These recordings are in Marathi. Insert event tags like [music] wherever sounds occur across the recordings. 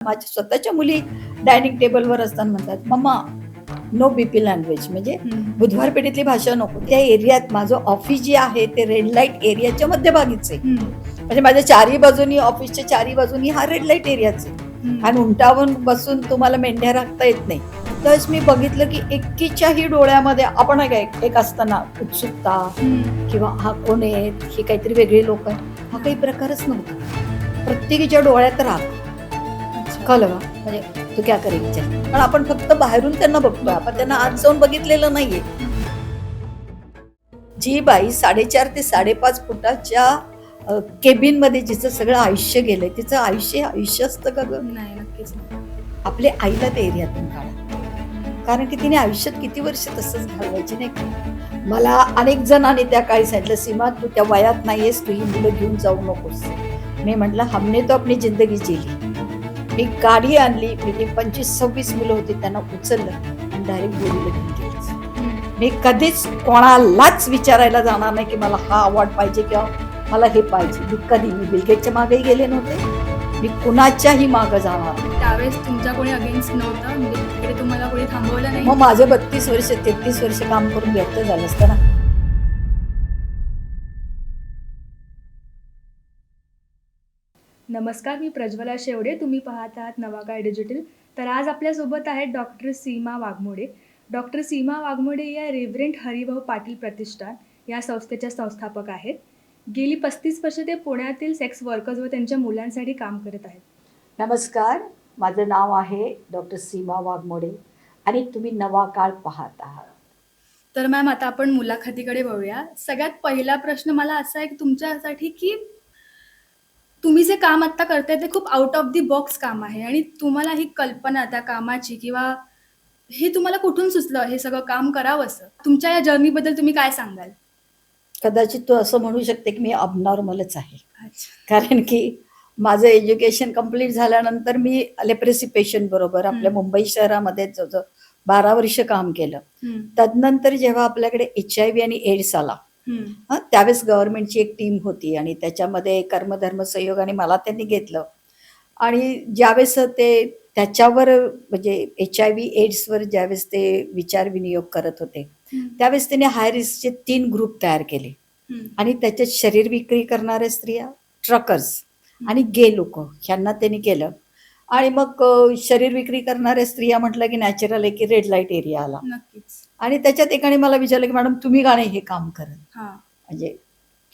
माझ्या स्वतःच्या मुली डायनिंग टेबलवर असताना म्हणतात मम्मा नो बीपी लँग्वेज म्हणजे बुधवार पेठेतली भाषा नको. त्या एरियात माझं ऑफिस जे आहे ते रेड लाइट एरियाच्या मध्यभागीच. आहे म्हणजे माझ्या चारही बाजूनी ऑफिसच्या चारही बाजूनी हा रेड लाइट एरियाच आहे. आणि उंटावून बसून तुम्हाला मेंढ्या राखता येत नाही. तरच मी बघितलं की एकीच्याही डोळ्यामध्ये आपण एक- एक असताना उत्सुकता किंवा हा कोण आहे ही काहीतरी वेगळी लोक आहे हा काही प्रकारच नव्हता. प्रत्येकीच्या डोळ्यात राग. कळलं म्हणजे तू क्या करेल पण आपण फक्त बाहेरून त्यांना बघतोय. आपण त्यांना आत जाऊन बघितलेलं नाहीये. जी बाई साडेचार ते साडेपाच फुटाच्या केबिनमध्ये जिचं सगळं आयुष्य गेलंय तिचं आयुष्य आयुष्य असतं का ग? नाही नक्कीच. आपल्या आईला ते एरियातून काढा. कारण की तिने आयुष्यात किती वर्ष तसंच घालवायची नाही का? मला अनेक जणांनी त्या काळी सांगितलं सीमा तू त्या वयात नाहीयेस तू ही मुलं घेऊन जाऊ नकोस. मी म्हटलं हमने तो आपली जिंदगी जिली मी गाडी आणली मी ती पंचवीस सव्वीस मुलं होती त्यांना उचललं आणि डायरेक्ट बोलीला मी कधीच कोणालाच विचारायला जाणार नाही की मला हा अवॉर्ड पाहिजे किंवा मला हे पाहिजे. मी कधी मी बिलगेटच्या मागेही गेले नव्हते. मी कुणाच्याही मागं जाणार. त्यावेळेस तुमच्या कोणी अगेन्स्ट नव्हतं? म्हणजे तिकडे तुम्हाला कोणी थांबवलं नाही? मग माझं बत्तीस वर्ष तेहतीस वर्ष काम करून व्यक्त झालं असतं ना. नमस्कार मी प्रज्वला शेवडे. तुम्ही पाहत आहात नवाकाळ डिजिटल. तर आज आपल्यासोबत आहेत डॉक्टर सीमा वाघमोडे. डॉक्टर सीमा वाघमोडे या रेव्हरेंट हरिभाऊ पाटील प्रतिष्ठान या संस्थेच्या संस्थापक आहेत. गेली पस्तीस वर्ष ते पुण्यातील सेक्स वर्कर्स व त्यांच्या मुलांसाठी काम करत आहेत. नमस्कार माझं नाव आहे डॉक्टर सीमा वाघमोडे आणि तुम्ही नवा काळ पाहत आहात. तर मॅम आता आपण मुलाखतीकडे वळूया. सगळ्यात पहिला प्रश्न मला असा आहे की तुमच्यासाठी की तुम्ही जे काम आत्ता करताय ते खूप आउट ऑफ दी बॉक्स काम आहे आणि तुम्हाला ही कल्पना त्या कामाची किंवा हे तुम्हाला कुठून सुचलं हे सगळं काम करावं असं? तुमच्या या जर्नीबद्दल तुम्ही काय सांगाल? कदाचित तू असं म्हणू शकते की मी अबनॉर्मलच आहे. कारण की माझं एज्युकेशन कंप्लीट झाल्यानंतर मी लेप्रेसी पेशंट बरोबर आपल्या. मुंबई शहरामध्ये जवळजवळ बारा वर्ष काम केलं. हम्म, तदनंतर जेव्हा आपल्याकडे एच आय व्ही आणि एड्स आला हं, त्यावेळेस गव्हर्नमेंटची एक टीम होती आणि त्याच्यामध्ये कर्मधर्म सहयोग आणि मला त्यांनी घेतलं. आणि ज्यावेळेस ते त्याच्यावर म्हणजे एच आय व्ही एड्सवर ज्यावेळेस ते विचार विनियोग करत होते त्यावेळेस त्यांनी हाय रिस्कचे तीन ग्रुप तयार केले. आणि त्याच्यात शरीर विक्री करणाऱ्या स्त्रिया ट्रकर्स आणि गे लोक ह्यांना त्यांनी केलं. आणि मग शरीर विक्री करणाऱ्या स्त्रिया म्हटलं की नॅचरल आहे की रेड लाइट एरिया आला. नक्कीच. आणि त्याच्यात एकाने मला विचारलं की मॅडम तुम्ही गाणे हे काम करत? हा. म्हणजे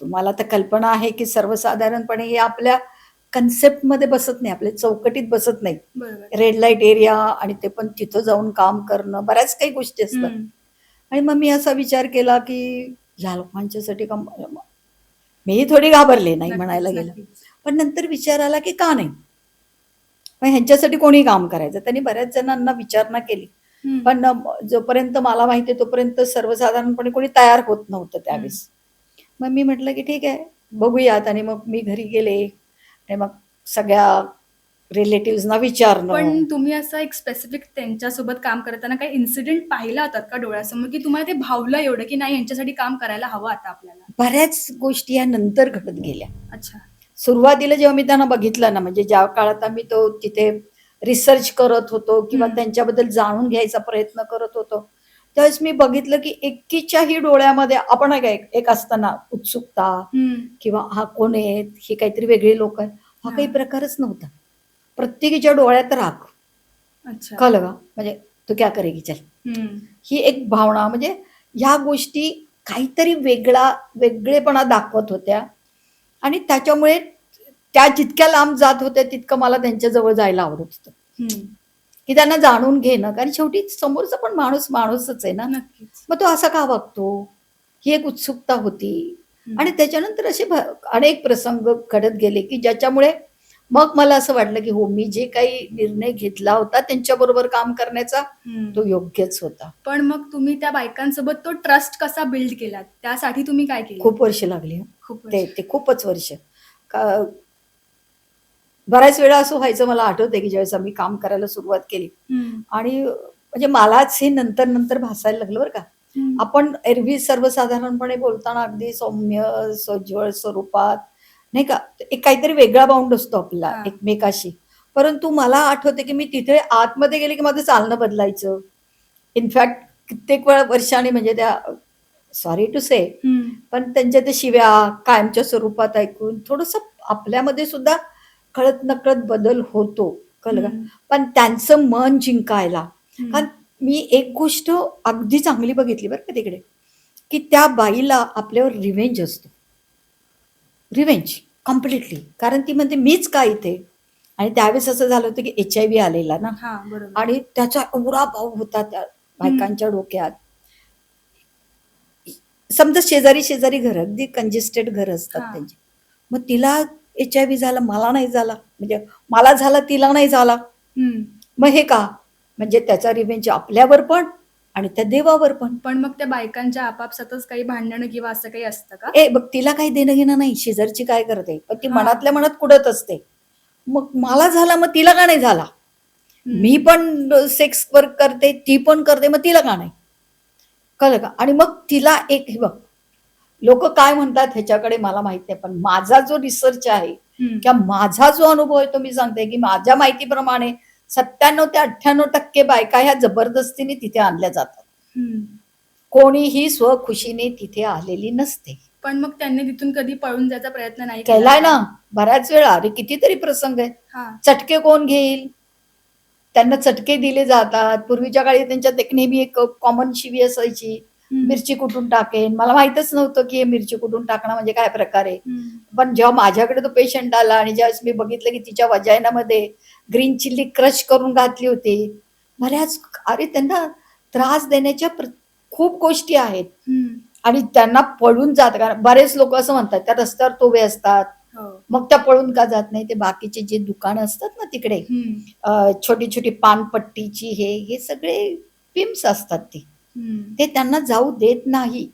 तुम्हाला तर कल्पना आहे की सर्वसाधारणपणे हे आपल्या कन्सेप्टमध्ये बसत नाही आपल्या चौकटीत बसत नाही. रेड लाइट एरिया आणि ते पण तिथं जाऊन काम करणं बऱ्याच काही गोष्टी असतात. आणि मग मी असा विचार केला की ह्या लोकांच्यासाठी काम मीही थोडी घाबरले नाही म्हणायला गेलं. पण नंतर विचार आला की का नाही? मग ह्यांच्यासाठी कोणी काम करायचं? त्यांनी बऱ्याच जणांना विचारणा केली. पण जोपर्यंत मला माहिती आहे तोपर्यंत सर्वसाधारणपणे कोणी तयार होत नव्हतं त्यावेळेस. मग मी म्हटलं की ठीक आहे बघूयात. आणि मग मी घरी गेले. आणि मग सगळ्या रिलेटिव्हजना विचारणं. पण तुम्ही असं एक स्पेसिफिक त्यांच्यासोबत काम करताना काही इन्सिडेंट पाहिला होतात का डोळ्यासमोर? की तुम्हाला ते भावलं एवढं की नाही यांच्यासाठी काम करायला हवं आता आपल्याला? बऱ्याच गोष्टी या नंतर घडत गेल्या. अच्छा. सुरुवातीला जेव्हा मी त्यांना बघितलं ना म्हणजे ज्या काळात आम्ही तो तिथे रिसर्च करत होतो किंवा. त्यांच्याबद्दल जाणून घ्यायचा प्रयत्न करत होतो त्यावेळेस मी बघितलं की एकीच्याही डोळ्यामध्ये आपण एक- असताना उत्सुकता किंवा हा कोण आहे ही काहीतरी वेगळी लोक आहेत हा काही. प्रकारच नव्हता. प्रत्येकीच्या डोळ्यात अच्छा. कळलं का? म्हणजे तू क्या करेगी चल. ही एक भावना म्हणजे ह्या गोष्टी काहीतरी वेगळा वेगळेपणा दाखवत होत्या. आणि त्याच्यामुळे त्या जितक्या लांब जात होत्या तितकं मला त्यांच्या जवळ जायला आवडत होतं. की त्यांना जाणून घेणं कारण शेवटी समोरचा पण माणूस माणूसच आहे ना. नक्कीच. मग तो असा का वागतो? ही एक उत्सुकता होती. आणि त्याच्यानंतर असे अनेक प्रसंग घडत गेले की ज्याच्यामुळे मग मला असं वाटलं की हो मी जे काही निर्णय घेतला होता त्यांच्याबरोबर काम करण्याचा. तो योग्यच होता. पण मग तुम्ही त्या बायकांसोबत तो ट्रस्ट कसा बिल्ड केलात? त्यासाठी तुम्ही काय केलं? खूप वर्ष लागली. खूप ते ते खूपच वर्ष. का बऱ्याच वेळा असं व्हायचं मला आठवतंय की ज्यावेळेस आम्ही काम करायला सुरुवात केली. आणि म्हणजे मलाच हे नंतर नंतर भासायला लागलं बरं का. आपण एरवी सर्वसाधारणपणे बोलताना अगदी सौम्य सोज्वळ स्वरूपात नाही का एक काहीतरी वेगळा बाउंड असतो आपला. एकमेकाशी परंतु मला आठवते की मी तिथे आतमध्ये गेले की माझं चालणं बदलायचं इनफॅक्ट कित्येक वेळा वर्षांनी म्हणजे त्या सॉरी टू से. पण त्यांच्या त्या शिव्या कायमच्या स्वरूपात ऐकून थोडंसं आपल्यामध्ये सुद्धा कळत नकळत बदल होतो कळलं. पण त्यांचं मन जिंकायला. कारण मी एक गोष्ट अगदी चांगली बघितली बरं का तिकडे की त्या बाईला आपल्यावर रिव्हेंज असतो रिव्हेंज कम्प्लिटली कारण ती म्हणते मीच का इथे? आणि त्यावेळेस असं झालं होतं की एच आय व्ही आलेला ना. हा बरोबर. आणि त्याचा एवढा भाव होता त्या बायकांच्या डोक्यात. समजा शेजारी शेजारी घर अगदी कंजेस्टेड घर असतात. त्यांची. मग तिला एच आय व्ही झाला मला नाही झाला. म्हणजे मला झाला तिला नाही झाला. हम्म. मग हे का? म्हणजे त्याचा रिव्हेंज आपल्यावर पण आणि त्या देवावर पण. पण मग त्या बायकांच्या आपापसातच काही भांडणं किंवा असं काही असतं का? ए बघ तिला काही देणं घेणं नाही. शेजारची काय करते? पण ती. मनातल्या मनात कुडत असते. मग मला झाला मग तिला का नाही झाला. मी पण सेक्स वर्क करते ती पण करते मग तिला का नाही? कळलं का? आणि मग तिला एक हे बघ लोक काय म्हणतात ह्याच्याकडे मला माहीत नाही पण माझा जो रिसर्च आहे. किंवा माझा जो अनुभव आहे तो मी सांगते की माझ्या माहितीप्रमाणे सत्त्याण्णव ते अठ्ठ्याण्णव टक्के बायका ह्या जबरदस्तीने तिथे आणल्या जातात. कोणीही स्वखुशीने तिथे आलेली नसते. पण मग त्यांनी तिथून कधी पळून जायचा प्रयत्न नाही केला. केलाय? ना. बऱ्याच वेळा. अरे कितीतरी प्रसंग आहे हा. चटके कोण घेईल? त्यांना चटके दिले जातात. पूर्वीच्या काळी त्यांच्यात एक नेहमी एक कॉमन शिवी असायची. हम्म. मिरची कुठून टाकेन? मला माहितच नव्हतं की हे मिरची कुठून टाकणं म्हणजे काय प्रकार आहे. हम्म. पण जेव्हा माझ्याकडे तो पेशंट आला आणि ज्यावेळेस मी बघितलं की तिच्या वजायनामध्ये ग्रीन चिल्ली क्रश करून घातली होती. बऱ्याच अरे त्यांना त्रास देण्याच्या खूप गोष्टी आहेत. आणि त्यांना पळून जात कारण बरेच लोक असं म्हणतात त्या रस्त्यावर तोवे असतात. हो. मग त्या पळून का जात नाही ते बाकीचे जे दुकानं असतात ना तिकडे छोटी छोटी पानपट्टीची हे हे सगळे पिम्स असतात ते. ते त्यांना जाऊ देत नाही.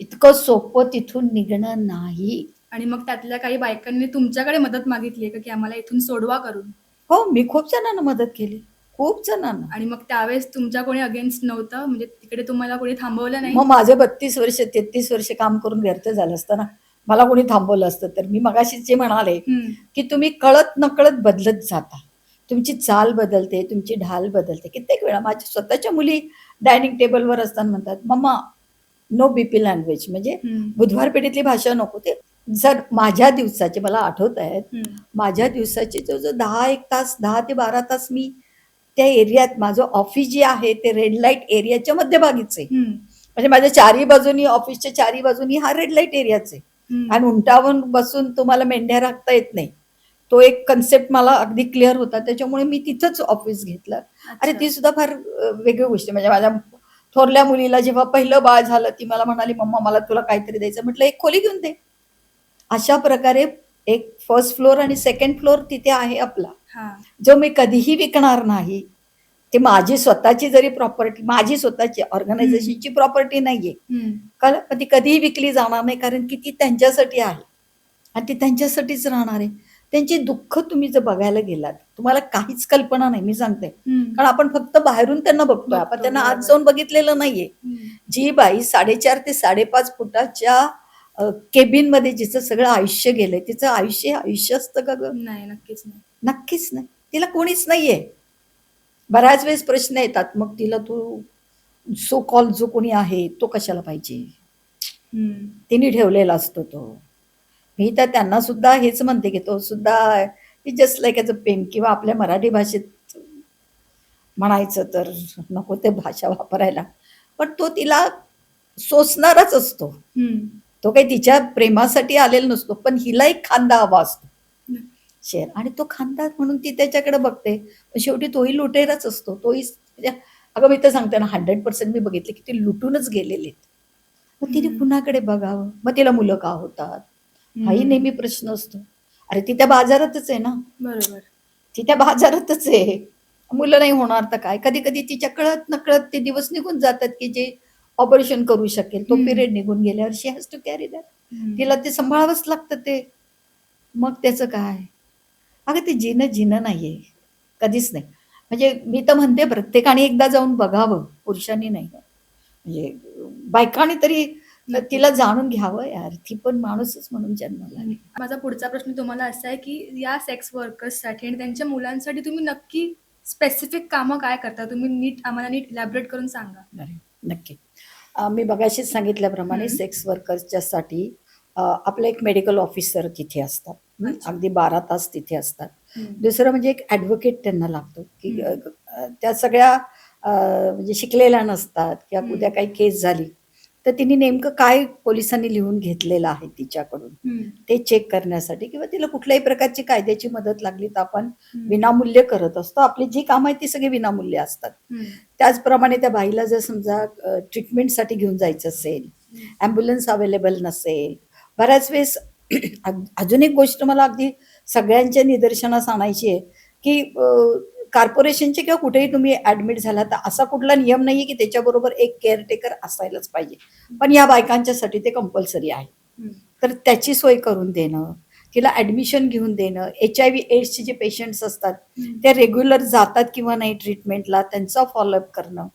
इतकं सोपं तिथून निघणं नाही. आणि मग त्यातल्या काही बायकांनी तुमच्याकडे मदत मागितली आहे का की आम्हाला इथून सोडवा करून? हो मी खूप जणांना मदत केली. खूप जणांना. आणि मग त्यावेळेस तुमच्या कोणी अगेन्स्ट नव्हतं? म्हणजे तिकडे तुम्हाला कोणी थांबवलं नाही? मग माझे बत्तीस वर्ष तेहतीस वर्ष काम करून व्यर्थ झालं असतं ना मला कोणी थांबवलं असतं. तर मी मगाशीच जे म्हणाले. की तुम्ही कळत नकळत बदलत जाता. तुमची चाल बदलते तुमची ढाल बदलते. कित्येक वेळा माझ्या स्वतःच्या मुली डायनिंग टेबलवर असताना म्हणतात मम्मा नो बीपी लँग्वेज म्हणजे. बुधवार पेठेतली भाषा नको ते. जर माझ्या दिवसाचे मला आठवत आहेत. माझ्या दिवसाचे जो जो दहा एक तास दहा ते बारा तास मी त्या एरियात माझं ऑफिस जे आहे ते रेड लाइट एरियाच्या मध्यभागीच आहे. म्हणजे माझ्या चारी बाजूनी ऑफिसच्या चारी बाजूनी हा रेड लाइट एरियाच आहे. आणि उंटावून बसून तुम्हाला मेंढ्या राखता येत नाही तो एक कन्सेप्ट मला अगदी क्लिअर होता त्याच्यामुळे मी तिथंच ऑफिस घेतलं अरे. ती सुद्धा फार वेगळी गोष्ट. म्हणजे माझ्या थोरल्या मुलीला जेव्हा पहिलं बाळ झालं ती मला म्हणाली मम्मा मला तुला काहीतरी द्यायचं म्हटलं एक खोली घेऊन दे अशा प्रकारे एक फर्स्ट फ्लोअर आणि सेकंड फ्लोअर तिथे आहे आपला. जो मी कधीही विकणार नाही ते माझी स्वतःची जरी प्रॉपर्टी माझी स्वतःची ऑर्गनायझेशनची प्रॉपर्टी नाहीये. पण ती कधीही विकली जाणार नाही कारण की ती त्यांच्यासाठी आहे. आणि ती त्यांच्यासाठीच राहणार आहे. त्यांची दुःख तुम्ही जर बघायला गेलात तुम्हाला काहीच कल्पना नाही मी सांगते. कारण आपण फक्त बाहेरून त्यांना बघतोय आपण त्यांना. आज जाऊन बघितलेलं नाहीये. जी बाई साडेचार ते साडेपाच फुटाच्या केबिनमध्ये जिचं सगळं आयुष्य गेलंय तिचं आयुष्य हे आयुष्य असतं का ग? नाही नक्कीच नाही. नक्कीच नाही. तिला कोणीच नाहीये. बऱ्याच वेळेस प्रश्न येतात मग तिला तू सो कॉल जो कोणी आहे तो कशाला पाहिजे. तिने ठेवलेला असतो तो. मी तर त्यांना सुद्धा हेच म्हणते की तो सुद्धा just like as a pen किंवा आपल्या मराठी भाषेत म्हणायचं तर नको ते भाषा वापरायला. पण तो तिला सोसणारच असतो. तो काही तिच्या प्रेमासाठी आलेला नसतो पण हिला एक खांदा हवा असतो. शेर. आणि तो खांदा म्हणून ती त्याच्याकडे बघते. पण शेवटी तोही लुटेराच असतो. तोही म्हणजे अगं मी तर सांगते ना हंड्रेड पर्सेंट मी बघितले की ते लुटूनच गेलेले मग तिने. कुणाकडे बघावं? मग तिला मुलं का होतात? हाही. नेहमी प्रश्न असतो. अरे ती त्या बाजारातच आहे ना? बरोबर. ती त्या बाजारातच आहे. मुलं नाही होणार तर काय? कधी कधी तिच्या कळत नकळत ते दिवस निघून जातात की जे ऑपरेशन करू शकेल. तो. पिरियड निघून गेल्यावर she has to carry that. तिला ते सांभाळावंच लागतं ते. मग त्याचं काय? अगं ते जिनं जिनं नाहीये. कधीच नाही. म्हणजे मी तर म्हणते प्रत्येकाने एकदा जाऊन बघावं. पुरुषांनी नाही. म्हणजे बायकांनी तरी तिला जाणून घ्यावं यार. ती पण माणूसच म्हणून जन्माला. माझा पुढचा प्रश्न तुम्हाला असा आहे की या सेक्स वर्कर्ससाठी आणि त्यांच्या मुलांसाठी तुम्ही नक्की स्पेसिफिक कामं काय करता? तुम्ही नीट आम्हाला नीट इलॅबरेट करून सांगा. नक्की. मी बघाशीच सांगितल्याप्रमाणे. सेक्स वर्कर्सच्यासाठी अं, आपलं एक मेडिकल ऑफिसर तिथे असतात. अगदी बारा तास तिथे असतात. दुसरं म्हणजे एक ॲडव्होकेट त्यांना लागतो की त्या सगळ्या म्हणजे शिकलेल्या नसतात किंवा. उद्या काही केस झाली तर तिने नेमकं काय पोलिसांनी लिहून घेतलेलं आहे तिच्याकडून. ते चेक करण्यासाठी किंवा तिला कुठल्याही प्रकारची कायद्याची मदत लागली तर आपण. विनामूल्य करत असतो आपली जी कामं आहेत ती सगळी विनामूल्य असतात. त्याचप्रमाणे त्या बाईला जर समजा ट्रीटमेंटसाठी घेऊन जायचं असेल ॲम्ब्युलन्स अवेलेबल नसेल बऱ्याच वेळेस अजून एक गोष्ट मला अगदी सगळ्यांच्या निदर्शनास आणायची आहे की कॉर्पोरेशनचे किंवा कुठेही तुम्ही ॲडमिट झाला तर असा कुठला नियम नाही आहे की त्याच्याबरोबर एक केअरटेकर असायलाच पाहिजे. पण या बायकांच्यासाठी ते कंपल्सरी आहे. तर त्याची सोय करून देणं तिला ॲडमिशन घेऊन देणं एच आय व्ही एड्सचे जे पेशंट्स असतात. ते रेग्युलर जातात किंवा नाही ट्रीटमेंटला त्यांचा फॉलोअप करणं.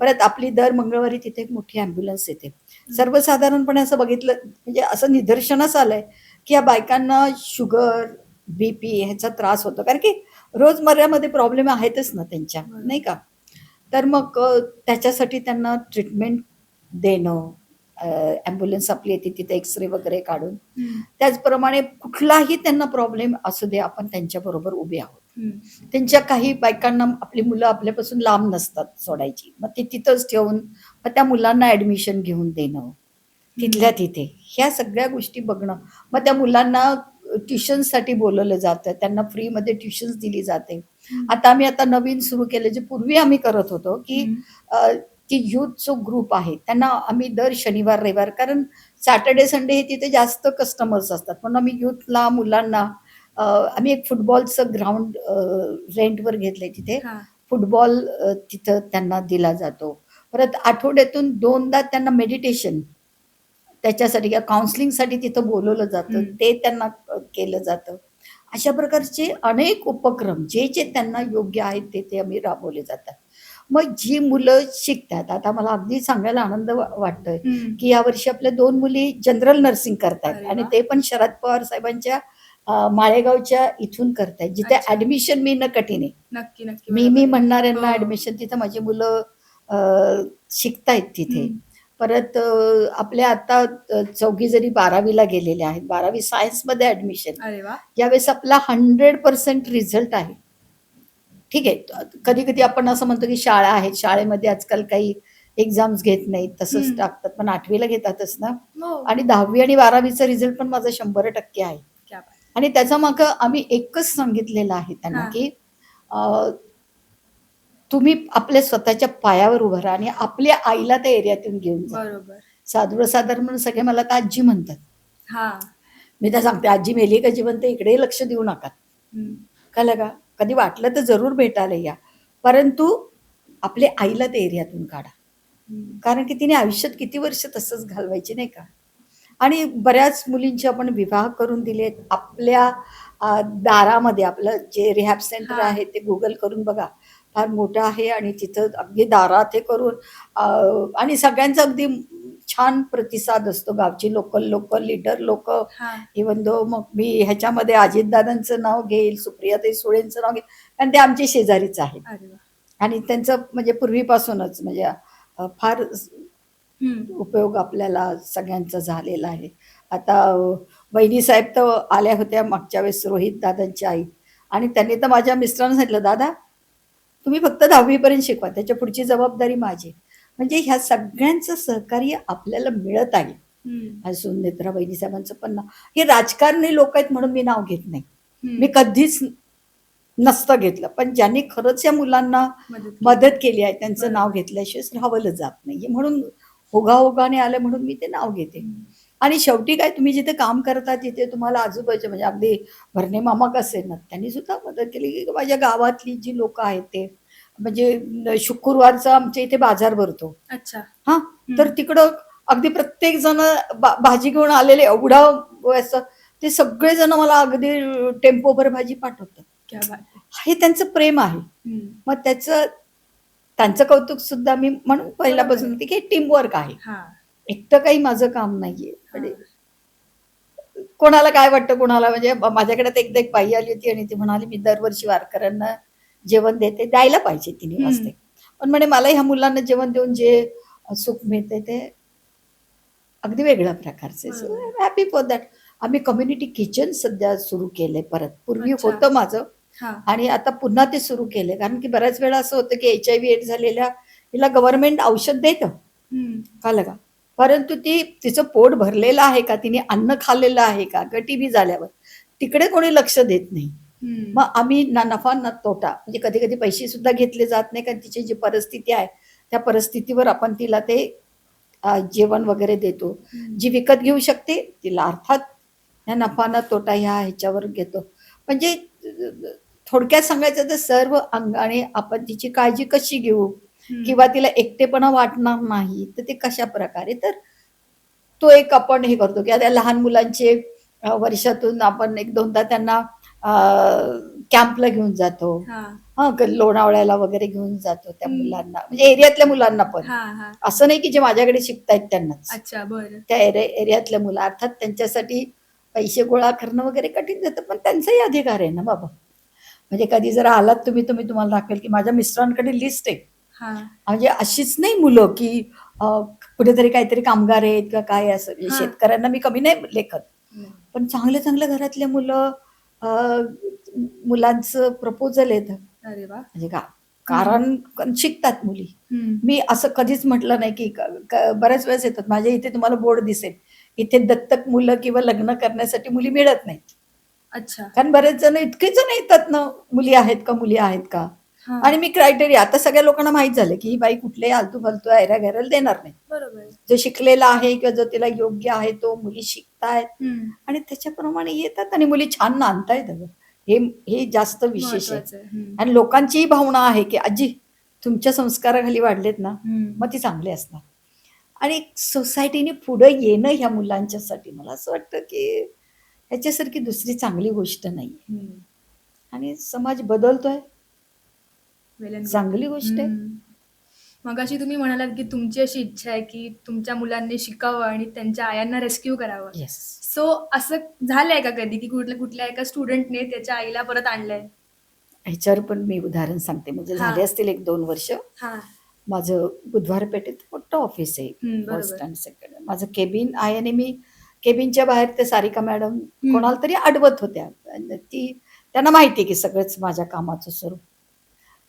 परत आपली दर मंगळवारी तिथे एक मोठी ॲम्ब्युलन्स येते. सर्वसाधारणपणे असं बघितलं म्हणजे असं निदर्शनास आलंय की या बायकांना शुगर बीपी ह्याचा त्रास होतो. कारण की रोजमर्यामध्ये प्रॉब्लेम आहेतच ना त्यांच्या. नाही का? तर मग त्याच्यासाठी त्यांना ट्रीटमेंट देणं ॲम्ब्युलन्स आपली येते तिथे एक्सरे वगैरे काढून. त्याचप्रमाणे कुठलाही त्यांना प्रॉब्लेम असू दे आपण त्यांच्याबरोबर उभे आहोत. त्यांच्या काही बायकांना आपली मुलं आपल्यापासून लांब नसतात सोडायची. मग ते तिथंच ठेवून मग त्या मुलांना ऍडमिशन घेऊन देणं तिथल्या तिथे. ह्या सगळ्या गोष्टी बघणं. मग त्या मुलांना ट्युशनसाठी बोलवलं जातं. त्यांना फ्रीमध्ये ट्युशन्स दिली जाते. आता आम्ही आता नवीन सुरू केलं जे पूर्वी आम्ही करत होतो की की युथ जो ग्रुप आहे त्यांना आम्ही दर शनिवार रविवार कारण सॅटर्डे संडे हे तिथे जास्त कस्टमर्स असतात. पण आम्ही युथला मुलांना आम्ही एक फुटबॉलचं ग्राउंड रेंटवर घेतलंय तिथे. फुटबॉल तिथं त्यांना दिला जातो. परत आठवड्यातून दोनदा त्यांना मेडिटेशन त्याच्यासाठी किंवा काउन्सिलिंगसाठी तिथं बोलवलं जातं. ते त्यांना केलं जातं अशा प्रकारचे अनेक उपक्रम जे जे त्यांना योग्य आहेत ते ते आम्ही राबवले जातात मग जी मुलं शिकतात आता मला अगदी सांगायला आनंद वाटतोय. की यावर्षी आपल्या दोन मुली जनरल नर्सिंग करतायत अरे आणि. ते पण शरद पवार साहेबांच्या माळेगावच्या इथून करतायत जिथे. ऍडमिशन मिळणं कठीण आहे नक्की नक्की मी मी. म्हणणाऱ्यांना हो. ऍडमिशन तिथं माझी मुलं शिकतायत तिथे. परत आपल्या आता चौघी जरी बारावीला गेलेल्या आहेत बारावी सायन्समध्ये ऍडमिशन यावेळेस आपला हंड्रेड पर्सेंट रिझल्ट आहे ठीक आहे कधी कधी आपण असं म्हणतो की शाळा आहेत शाळेमध्ये आजकाल काही एक्झाम्स घेत नाहीत तसंच. टाकतात पण आठवीला घेतातच ना हो आणि दहावी आणि बारावीचा रिझल्ट पण माझा शंभर टक्के आहे. आणि त्याचा मागं आम्ही एकच सांगितलेलं आहे त्यांना. की तुम्ही आपल्या स्वतःच्या पायावर उभं राहा आणि आपल्या आईला त्या एरियातून घेऊन जा. बरोबर. साधू साधारण म्हणून सगळे मला तर आजी म्हणतात. हा. मी त्या सांगते आजी मेली का जिवंत इकडे लक्ष देऊ नका. कळलं का कधी वाटलं तर जरूर भेटायला या. परंतु आपल्या आईला त्या एरियातून काढा. कारण की तिने आयुष्यात किती वर्ष तसंच घालवायची नाही का? आणि बऱ्याच मुलींचे आपण विवाह करून दिलेत आपल्या दारामध्ये आपलं जे रिहॅब सेंटर. आहे ते गुगल करून बघा. फार मोठं आहे आणि तिथं अगदी दारात हे करून आणि सगळ्यांचा अगदी छान प्रतिसाद असतो. गावची लोकल लोकल लीडर लोक. इवन दो मग मी ह्याच्यामध्ये अजितदादांचं नाव घेईल सुप्रियाताई सुळेंचं नाव घेईल कारण ते आमचे शेजारीच आहेत. आणि त्यांचं म्हणजे पूर्वीपासूनच म्हणजे फार. उपयोग आपल्याला सगळ्यांचा झालेला आहे. आता बहिणी साहेब तर आल्या होत्या मागच्या वेळेस रोहित दादांची आई. आणि त्यांनी तर माझ्या मिस्टरांना सांगितलं दादा तुम्ही फक्त दहावीपर्यंत शिकवा त्याच्या पुढची जबाबदारी माझी म्हणजे ह्या सगळ्यांचं सहकार्य आपल्याला मिळत आहे. अजून नेत्रा बहिणी साहेबांचं पण नाव हे राजकारणी लोक आहेत म्हणून मी नाव घेत नाही. मी कधीच नसतं घेतलं पण ज्यांनी खरंच या मुलांना मदत केली. आहे त्यांचं. नाव घेतल्याशिवाय राहावलं जात नाही म्हणून ओघाओघाने आलं म्हणून मी ते नाव घेते. आणि शेवटी काय तुम्ही जिथे काम करता तिथे तुम्हाला आजूबाजूचे म्हणजे अगदी भरणे मामा कसे ना त्यांनी सुद्धा मदत केली की माझ्या गावातली जी लोक आहेत ते म्हणजे शुक्रवारचा आमच्या इथे बाजार भरतो. अच्छा. हा. तर तिकडं अगदी प्रत्येक जण बा- भाजी घेऊन आलेले एवढं असं ते सगळे जण मला अगदी टेम्पोभर भाजी पाठवतात. हे त्यांचं प्रेम आहे. मग त्याचं त्यांचं कौतुक सुद्धा मी म्हणून पहिल्यापासून होते की टीम वर्क आहे. एकटं काही माझं काम नाहीये. कोणाला काय वाटतं कोणाला? म्हणजे माझ्याकडे एकदा एक बाई आली होती आणि ती म्हणाली मी दरवर्षी वारकऱ्यांना जेवण देते. द्यायला पाहिजे तिने. वाजते पण म्हणे मला ह्या मुलांना जेवण देऊन जे सुख मिळते ते अगदी वेगळ्या प्रकारचे. हॅपी फॉर दॅट आम्ही कम्युनिटी किचन सध्या सुरू केलंय परत. पूर्वी. होतं माझं. आणि आता पुन्हा ते सुरू केले कारण की बऱ्याच वेळा असं होतं की एच आय व्ही एड झालेल्या हिला गव्हर्नमेंट औषध देतं. का परंतु ती तिचं पोट भरलेलं आहे का? तिने अन्न खाल्लेलं आहे का? किंवा टीबी झाल्यावर. तिकडे कोणी लक्ष देत नाही. मग आम्ही ना नफा ना तोटा. म्हणजे कधी कधी पैसे सुद्धा घेतले जात नाही कारण तिची जी परिस्थिती आहे त्या परिस्थितीवर आपण तिला ते जेवण वगैरे देतो. जी विकत घेऊ शकते तिला अर्थात या नफा ना तोटा ह्या ह्याच्यावर घेतो. म्हणजे थोडक्यात सांगायचं तर सर्व अंगाने आपण तिची काळजी कशी घेऊ. किंवा तिला एकटेपणा वाटणार नाही तर ते कशा प्रकारे? तर तो एक आपण हे करतो की आता लहान मुलांचे वर्षातून आपण एक दोनदा त्यांना कॅम्पला घेऊन जातो. हा. लोणावळ्याला वगैरे घेऊन जातो त्या. मुलांना. म्हणजे एरियातल्या मुलांना पण. असं नाही की जे माझ्याकडे शिकतायत बरं. त्या एरिया एरियातल्या मुलं. अर्थात त्यांच्यासाठी पैसे गोळा करणं वगैरे कठीण जातं पण त्यांचाही अधिकार आहे ना बाबा. म्हणजे कधी जर आलात तुम्ही तुम्ही तुम्हाला दाखवेल की माझ्या मिस्टरांकडे लिस्ट आहे. म्हणजे अशीच नाही मुलं की कुठेतरी काहीतरी कामगार आहेत किंवा काय असं म्हणजे. शेतकऱ्यांना मी कमी नाही लेखत. पण चांगल्या चांगल्या घरातल्या मुलं मुलांचं प्रपोजल येतं म्हणजे का कारण शिकतात मुली. मी असं कधीच म्हटलं नाही की बऱ्याच वेळेस येतात. माझ्या इथे तुम्हाला बोर्ड दिसेल. इथे दत्तक मुलं किंवा लग्न करण्यासाठी मुली मिळत नाहीत. अच्छा. कारण बरेच जण इतके जण येतात ना मुली आहेत का मुली आहेत का. आणि मी क्रायटेरिया आता सगळ्या लोकांना माहीत झालं की ही बाई कुठल्याही आलतू फालतू ऐरा घरायला देणार नाही बरोबर जो शिकलेला आहे किंवा जो तिला योग्य आहे तो मुली शिकतायत. आणि त्याच्याप्रमाणे येतात आणि मुली छान नांदतायत अगं हे हे जास्त विशेष आहे. आणि लोकांचीही भावना आहे की आजी तुमच्या संस्काराखाली वाढलेत ना. मग ती चांगली असणार आणि सोसायटीने पुढं येणं ह्या मुलांच्यासाठी मला असं वाटतं की ह्याच्यासारखी दुसरी चांगली गोष्ट नाही. आणि समाज बदलतोय. चांगली गोष्ट आहे. हम्म. मगाशी तुम्ही म्हणालात की तुमची अशी इच्छा आहे की तुमच्या मुलांनी शिकावं आणि त्यांच्या आयांना रेस्क्यू करावं. येस सो असं झालंय का कधी की कुठल्या कुठल्या एका स्टुडंटने त्याच्या आईला परत आणलंय? ह्याच्यावर पण मी उदाहरण सांगते. म्हणजे हा. झाले असतील एक दोन वर्ष. हा. माझं बुधवार पेठेत मोठं ऑफिस आहे. हम्म, बरोबर. फर्स्ट अँड सेकंड माझं केबिन आहे आणि मी केबिनच्या बाहेर ते सारिका मॅडम. कोणाला तरी अडवत होत्या. आणि ती त्यांना माहिती आहे की सगळंच माझ्या कामाचं स्वरूप.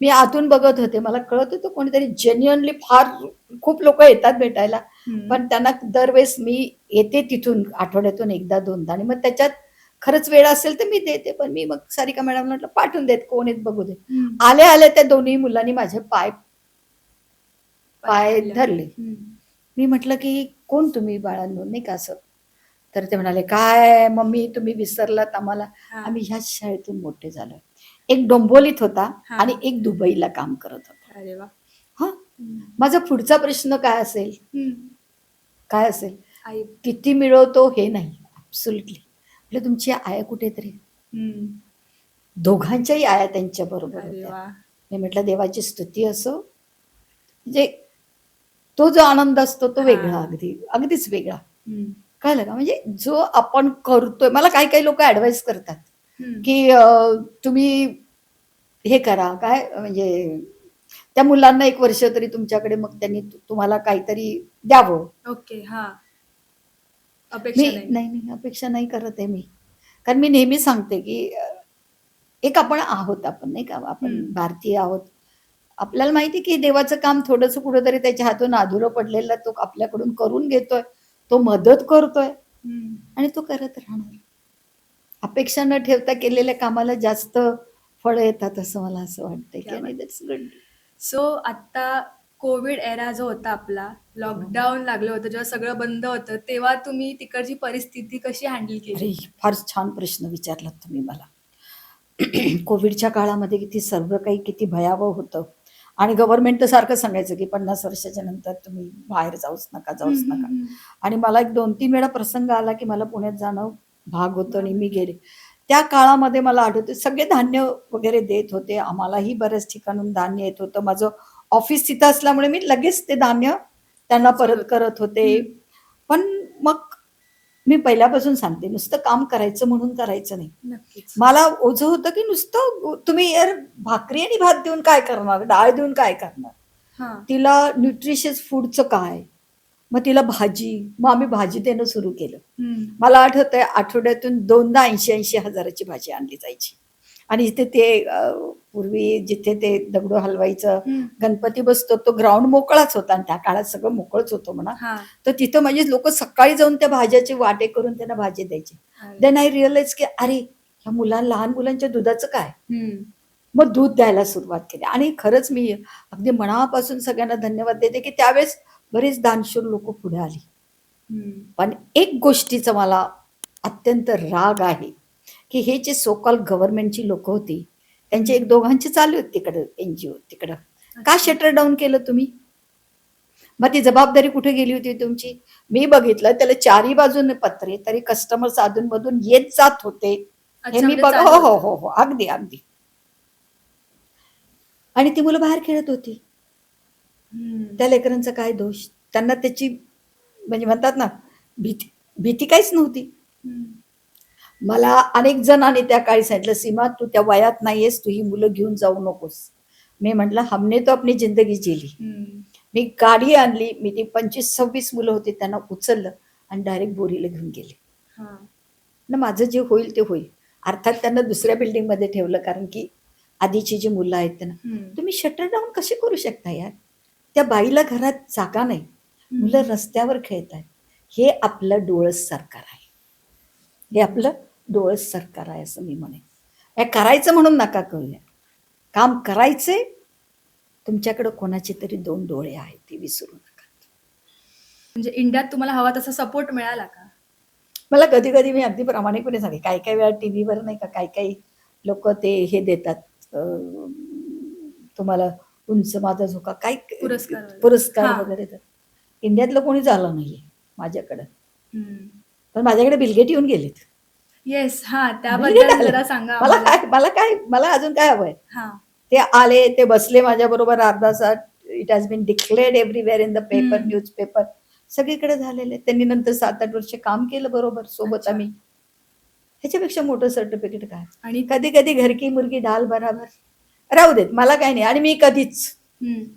मी आतून बघत होते. मला कळत होतं कोणीतरी जेन्युअनली फार खूप लोक येतात भेटायला. पण त्यांना दरवेळेस मी येते तिथून आठवड्यातून एकदा दोनदा. आणि मग त्याच्यात खरंच वेळ असेल तर मी देते. पण मी मग सारिका मॅडम म्हटलं पाठवून देत कोण येत बघू दे. आले आले त्या दोन्ही मुलांनी माझे पाय पाय धरले. मी म्हटलं की कोण तुम्ही बाळांनो? नाही का असं. तर ते म्हणाले काय मम्मी तुम्ही विसरलात आम्हाला. आम्ही ह्याच शाळेतून मोठे झालोय. एक डोंबोलीत होता हा. आणि एक दुबईला काम करत होता अरे वा हा हम्म. माझा पुढचा प्रश्न काय असेल हम्म. काय असेल आई किती मिळवतो हे नाही ऍब्सुल्टली म्हटलं तुमची आया कुठेतरी हम्म. दोघांच्याही आया त्यांच्या बरोबर अरे होत्या वा मी म्हटलं देवाची स्तुती असो म्हणजे तो जो आनंद असतो तो हा. वेगळा अगदी अगदीच वेगळा हम्म. कळलं का म्हणजे जो आपण करतोय मला काही काही लोक ऍडवाइस करतात. की तुम्ही हे करा. काय? म्हणजे त्या मुलांना एक वर्ष तरी तुमच्याकडे मग त्यांनी तुम्हाला काहीतरी द्यावं. ओके हा. अपेक्षा नाही. नाही नाही अपेक्षा नाही करत आहे मी. कारण मी नेहमी सांगते की एक आपण आहोत आपण नाही का? आपण. भारतीय आहोत. आपल्याला माहिती की देवाचं काम थोडंसं कुठंतरी त्याच्या हातून अधुरं पडलेलं तो आपल्याकडून करून घेतोय. तो मदत करतोय. आणि तो करत राहणार. अपेक्षा न ठेवता केलेल्या कामाला जास्त फळं येतात असं मला असं की आणि good. सो आता कोविड एरा जो होता आपला लॉकडाऊन लागलं होतं जेव्हा सगळं बंद होतं तेव्हा तुम्ही तिकडची परिस्थिती कशी हँडल केली? अरे फार छान प्रश्न विचारलात तुम्ही मला. [clears throat] कोविडच्या काळामध्ये किती सर्व काही किती भयावह होतं. आणि गव्हर्नमेंट तर सारखं सांगायचं की पन्नास वर्षाच्या नंतर तुम्ही बाहेर जाऊच नका जाऊच नका. आणि मला एक दोन तीन वेळा प्रसंग आला की मला पुण्यात जाणं भाग होतं आणि मी गेले. त्या काळामध्ये मला आठवते सगळे धान्य वगैरे देत होते. आम्हालाही बऱ्याच ठिकाणून धान्य येत होतं. माझं ऑफिस तिथं असल्यामुळे मी लगेच ते धान्य त्यांना परत करत होते. पण मग मी पहिल्यापासून सांगते नुसतं काम करायचं म्हणून करायचं नाही. मला ओझं होतं की नुसतं तुम्ही यार भाकरी आणि भात देऊन काय करणार? डाळ देऊन काय करणार? हा. तिला न्यूट्रिशियस फूडचं काय? मग तिला भाजी मग आम्ही भाजी देणं सुरू केलं. मला आठवतंय आठवड्यातून दोनदा ऐंशी ऐंशी हजाराची भाजी आणली जायची आणि इथे ते पूर्वी जिथे ते दगडू हलवायचं हम्म. गणपती बसतो तो ग्राउंड मोकळाच होता आणि त्या काळात सगळं मोकळच होतं म्हणा तर तिथं म्हणजे लोक सकाळी जाऊन त्या भाज्याचे वाटे करून त्यांना भाजी द्यायची. देन आय रिअलाइज की अरे ह्या मुलां लहान मुलांच्या दुधाचं काय. मग दूध द्यायला सुरुवात केली आणि खरंच मी अगदी मनापासून सगळ्यांना धन्यवाद देते की त्यावेळेस बरेच दानशूर लोक पुढे आली. पण एक गोष्टीचा मला अत्यंत राग आहे की हे जे सोकॉल गव्हर्नमेंटची लोक होती त्यांचे एक दोघांचे चालू आहेत तिकडं एन जी ओ तिकडं. का शटर डाऊन केलं तुम्ही? मग ती जबाबदारी कुठे गेली होती तुमची? मी बघितलं त्याला चारी बाजूने पत्रे तरी कस्टमर अधून मधून येत जात होते. हे मी म्हणजे बघ हो हो होतं. हो हो अगदी अगदी. आणि ती मुलं बाहेर खेळत होती. त्या लेकरांचा काय दोष त्यांना त्याची म्हणजे म्हणतात ना भीती भीती काहीच नव्हती. मला अनेक जणांनी त्या काळी सांगितलं सीमा तू त्या वयात नाहीयेस तू ही मुलं घेऊन जाऊ नकोस मी म्हटलं हमने तो आपली जिंदगी जिली. मी गाडी आणली मी ती पंचवीस सव्वीस मुलं होती त्यांना उचललं आणि डायरेक्ट बोरीला घेऊन गेले. ना माझं जे होईल ते होईल अर्थात त्यांना दुसऱ्या बिल्डिंगमध्ये ठेवलं कारण की आधीची जी मुलं आहेत त्यांना. तुम्ही शटर डाऊन कसे करू शकता यार त्या बाईला घरात जागा नाही. मुलं रस्त्यावर खेळत आहेत हे आपलं डोळस सरकार आहे. हे आपलं डोळस सरकार आहे असं मी म्हणेन. हे करायचं म्हणून नका करूया. काम करायचे तुमच्याकडे कोणाचे तरी दोन डोळे आहेत ते विसरू नका. म्हणजे इंडियात तुम्हाला हवा तसा सपोर्ट मिळाला का? मला कधी कधी मी अगदी प्रामाणिकपणे सांगे काही काही वेळा टी व्हीवर नाही का काही काही लोक ते हे देतात. तुम्हाला उंच माझा झोका काय पुरस्कार वगैरे. पुरस्कार. वगैरे देतात इंडियातलं कोणीच आलं नाहीये माझ्याकडं. पण माझ्याकडे बिलगेट येऊन गेलेत येस हा त्याबद्दल. जरा सांगा मला. काय मला काय मला अजून काय हवंय ते आले ते बसले माझ्या बरोबर अर्धा it has been declared everywhere in the paper. News paper सगळीकडे झालेले त्यांनी नंतर सात आठ वर्ष काम केलं बरोबर सोबत. आम्ही ह्याच्यापेक्षा मोठं सर्टिफिकेट काय आणि कधी कधी घर की मुलगी डाल बराबर राहू देत मला काही नाही. आणि मी कधीच.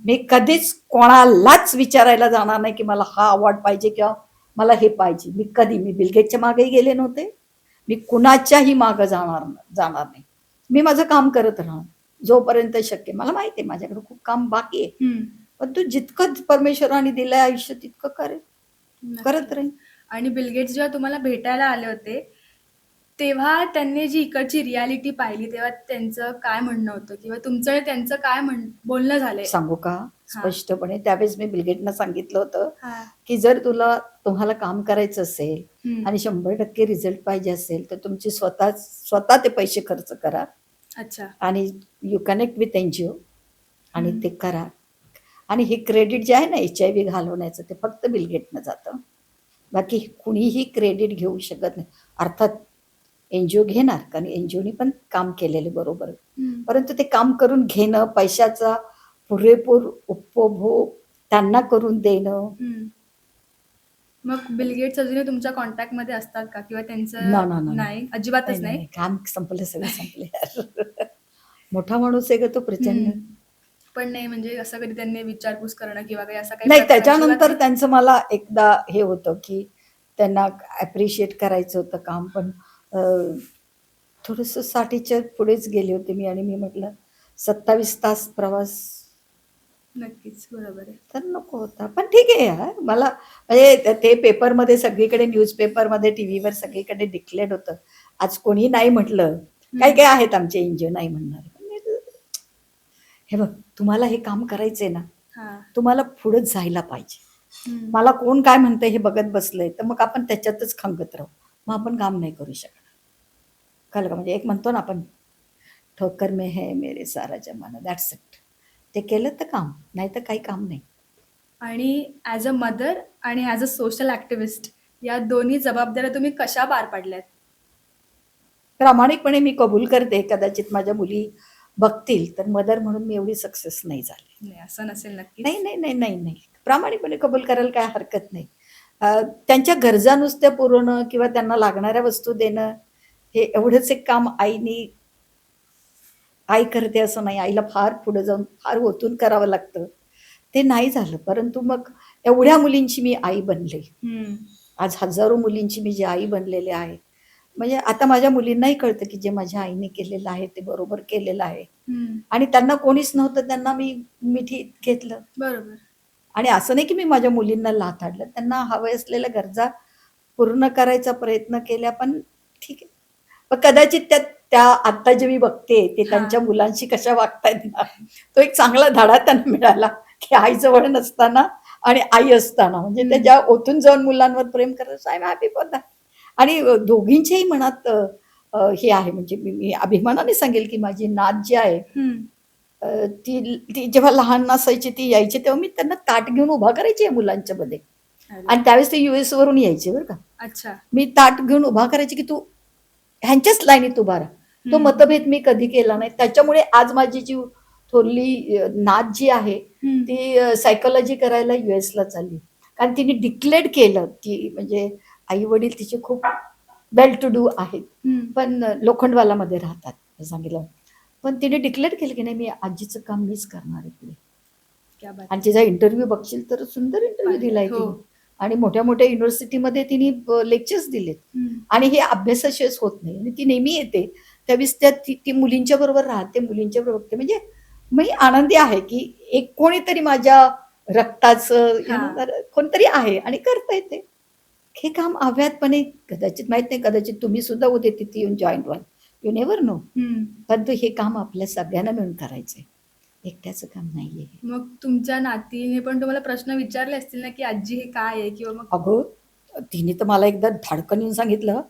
मी कधीच कोणालाच विचारायला जाणार नाही की मला हा अवॉर्ड पाहिजे किंवा मला हे पाहिजे. मी कधी मी बिलगेटच्या मागेही गेले नव्हते. मी कुणाच्याही मागं जाणार जाणार नाही. मी माझं काम करत राहणार. जोपर्यंत शक्य मला माहिती आहे माझ्याकडे खूप काम बाकी आहे. पण तू जितकं परमेश्वराने दिलंय आयुष्य तितकं करेल. करत राहील. आणि बिलगेट्स जेव्हा तुम्हाला भेटायला आले होते तेव्हा त्यांनी जी इकडची रियालिटी पाहिली तेव्हा त्यांचं काय म्हणणं होतं? किंवा तुमचं त्यांचं काय म्हण बोलणं झालंय? सांगू का? स्पष्टपणे. त्यावेळेस मी बिलगेटना सांगितलं होतं. की जर तुला तुम्हाला काम करायचं असेल. आणि शंभर टक्के रिझल्ट पाहिजे असेल तर तुमची स्वतः स्वतः ते पैसे खर्च करा. अच्छा. आणि you connect with N G O आणि. ते करा. आणि हे क्रेडिट जे आहे ना एच आय व्ही घालवण्याचं ते फक्त बिलगेटनं जातं. बाकी कुणीही क्रेडिट घेऊ शकत नाही. अर्थात एन जी ओ घेणार कारण एन जी ओनी पण काम केलेले बरोबर. परंतु ते काम करून घेणं पैशाचा पुरेपूर उपभोग त्यांना करून देणं. मग बिलगेट्स अजूनही तुमच्या कॉन्टॅक्टमध्ये असतात का किंवा ना, त्यांचं ना, ना, ना. नाही अजिबातच नाही, काम संपलं सगळं संपले यार. मोठा माणूस आहे का तो प्रचंड हम्म. पण नाही म्हणजे असं कधी त्यांनी विचारपूस करणं किंवा काही असं काही नाही प्रकार त्याच्यानंतर अजिबात त्यांचं मला एकदा हे होतं की त्यांना अप्रिशिएट करायचं होतं काम पण थोडस साठीच्या पुढेच गेले होते मी आणि मी म्हटलं सत्तावीस तास प्रवास नाही? नक्कीच बरोबर आहे. तर नको होता. पण ठीक आहे यार मला म्हणजे ते- पेपरमध्ये सगळीकडे न्यूजपेपरमध्ये टी व्हीवर सगळीकडे डिक्लेअर्ड होतं. आज कोणी नाही म्हटलं. काही काही आहेत आमचे एनजीओ नाही म्हणणार. पण मी- हे बघ तुम्हाला हे काम करायचंय ना हा. तुम्हाला पुढे जायला पाहिजे. मला कोण काय म्हणतंय हे बघत बसलंय तर मग आपण त्याच्यातच खंगत राहू. मग आपण काम नाही करू शकणार. कळलं का? म्हणजे एक म्हणतो ना आपण ठोकर में है मेरे सारा जमाना. दॅट्स इट ते केलं तर काम नाही तर काही काम नाही. आणि ॲज अ मदर आणि ॲज अ सोशल ॲक्टिव्हिस्ट या दोन्ही जबाबदाऱ्या तुम्ही कशा पार पाडल्यात? प्रामाणिकपणे मी कबूल करते कदाचित माझ्या मुली बघतील तर मदर म्हणून मी एवढी सक्सेस नाही झाली. नाही असं नसेल नक्की नाही नाही नाही नाही नाही. प्रामाणिकपणे कबूल करायला काय हरकत नाही. त्यांच्या गरजा नुसत्या पुरवणं किंवा त्यांना लागणाऱ्या वस्तू देणं हे एवढंच एक काम आईनी आई करते असं नाही. आईला फार पुढे जाऊन फार ओतून करावं लागतं. ते नाही झालं. परंतु मग एवढ्या मुलींची मी आई बनले. आज हजारो मुलींची मी जी आई बनलेली आहे. म्हणजे आता माझ्या मुलींनाही कळतं की जे माझ्या आईने केलेलं आहे ते बरोबर केलेलं आहे. आणि त्यांना कोणीच नव्हतं त्यांना मी मिठी घेतलं. बरोबर. आणि असं नाही की मी माझ्या मुलींना लाथ आणलं. त्यांना हवे असलेल्या गरजा पूर्ण करायचा प्रयत्न केला पण ठीक आहे. पण कदाचित त्या त्या आत्ता जे मी बघते ते. त्यांच्या मुलांशी कशा वागतायत ना तो एक चांगला धडा त्यांना मिळाला की आईजवळ नसताना आणि आई असताना. म्हणजे त्या. ज्या ओतून जाऊन मुलांवर प्रेम करत आय हॅपी फॉर दॅट आणि दोघींच्याही मनात हे आहे. म्हणजे मी अभिमानाने सांगेल की माझी नात जी आहे ती ती जेव्हा लहान असायची ती यायची तेव्हा मी त्यांना ताट घेऊन उभा करायची या मुलांच्या मध्ये. आणि त्यावेळेस ते युएस वरून यायचे बरं का अच्छा मी ताट घेऊन उभा करायची की तू ह्यांच्याच लाईनीत उभा राहा तो. मतभेद मी कधी केला नाही त्याच्यामुळे आज माझी जी थोरली नात जी आहे. ती सायकोलॉजी करायला युएसला चालली कारण तिने डिक्लेअर केलं की म्हणजे आई वडील तिचे खूप वेल टू डू आहेत. पण लोखंडवालामध्ये राहतात असं सांगितलं पण तिने डिक्लेअर केलं की नाही मी आजीचं काम मीच करणार आहे पुढे. आणि तिचा इंटरव्ह्यू बघशील तर सुंदर इंटरव्ह्यू दिलाय हो. तिने. आणि मोठ्या मोठ्या युनिव्हर्सिटीमध्ये तिने लेक्चर्स दिलेत. आणि हे अभ्यासाशिवायच होत नाही. आणि ती नेहमी येते. त्यावेळेस त्या ती ती मुलींच्या बरोबर राहते मुलींच्या बरोबर बघते. म्हणजे मी आनंदी आहे की एक कोणीतरी माझ्या रक्ताचं कोणतरी आहे आणि करता येते. हे काम अव्यातपणे कदाचित माहीत नाही. कदाचित तुम्ही सुद्धा उद्या तिथे येऊन जॉईंट व्हाल. You never know. परंतु हे काम आपल्या सगळ्यांना मिळून करायचंय. एकट्याचं काम नाहीये. मग तुमच्या नातीने पण तुम्हाला प्रश्न विचारले असतील ना की आजी हे काय आहे किंवा मग अगं तिने तर मला एकदा धाडकन येऊन सांगितलं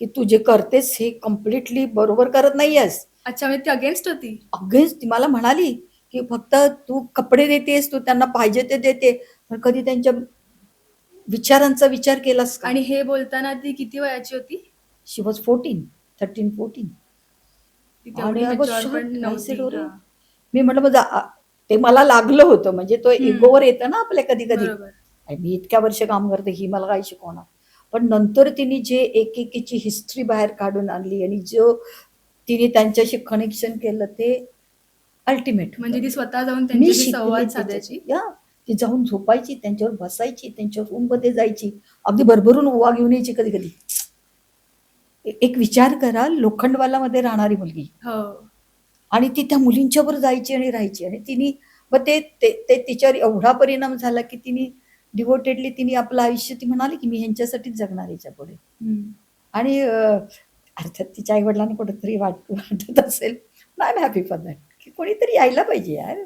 की तू जे करतेस हे कम्प्लिटली बरोबर करत नाहीयेस. अच्छा म्हणजे ती अगेन्स्ट होती? अगेन्स्ट ती मला म्हणाली की फक्त तू कपडे देतेस तू त्यांना पाहिजे ते देते. पण कधी त्यांच्या विचारांचा विचार केलास का? आणि हे बोलताना ती किती वयाची होती? She was fourteen thirteen fourteen. मी म्हटलं आ- ते मला लागलं होतं म्हणजे तो. इगोवर येतं ना आपल्या कधी कधी. मी इतक्या वर्ष काम करते ही मला काय शिकवणार. पण नंतर तिने जे एकेकीची हिस्ट्री बाहेर काढून आणली आणि जो तिने त्यांच्याशी कनेक्शन केलं ते अल्टिमेट म्हणजे ती स्वतः जाऊन मी संवाद. साधायची? ती जाऊन झोपायची त्यांच्यावर बसायची त्यांच्या रूममध्ये जायची. अगदी भरभरून ओवा घेऊन यायची कधी कधी. एक विचार करा लोखंडवालामध्ये राहणारी मुलगी. हो. आणि ती त्या मुलींच्यावर जायची आणि राहायची. आणि तिने मग ते ते- तिच्यावर एवढा परिणाम झाला की तिने डिवोटेडली तिने आपलं आयुष्य ती म्हणाली की मी ह्यांच्यासाठीच जगणार याच्यापुढे. आणि अर्थात तिच्या आई वडिलांना कुठेतरी वाट वाटत असेल. I am happy for that की कोणीतरी यायला पाहिजे यार.